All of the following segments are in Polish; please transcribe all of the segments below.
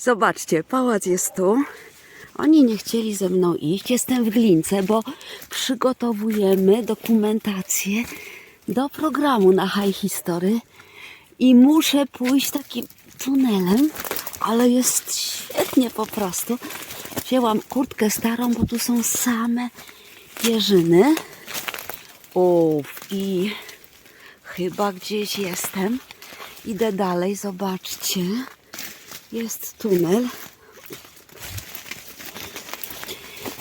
Zobaczcie, pałac jest tu. Oni nie chcieli ze mną iść. Jestem w Glince, bo przygotowujemy dokumentację do programu na High History i muszę pójść takim tunelem, ale jest świetnie po prostu. Wzięłam kurtkę starą, bo tu są same jeżyny. Uf, i chyba gdzieś jestem. Idę dalej, zobaczcie. Jest tunel.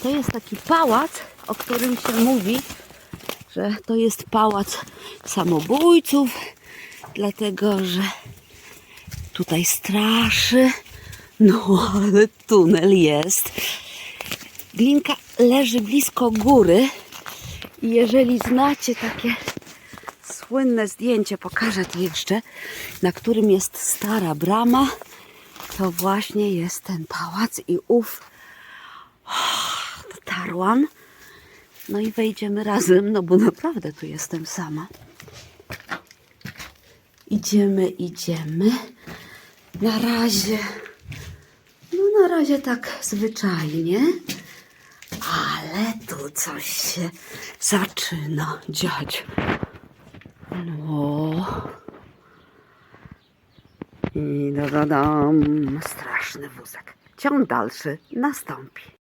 To jest taki pałac, o którym się mówi, że to jest pałac samobójców, dlatego że tutaj straszy. No, ale tunel jest. Glinka leży blisko góry i jeżeli znacie takie słynne zdjęcie, pokażę to jeszcze, na którym jest stara brama, to właśnie jest ten pałac i ów dotarłam. No i wejdziemy razem, no bo naprawdę tu jestem sama. Idziemy, idziemy. Na razie, no na razie tak zwyczajnie, ale tu coś się zaczyna dziać. No. I da, da, dam. Straszny wózek. Ciąg dalszy nastąpi.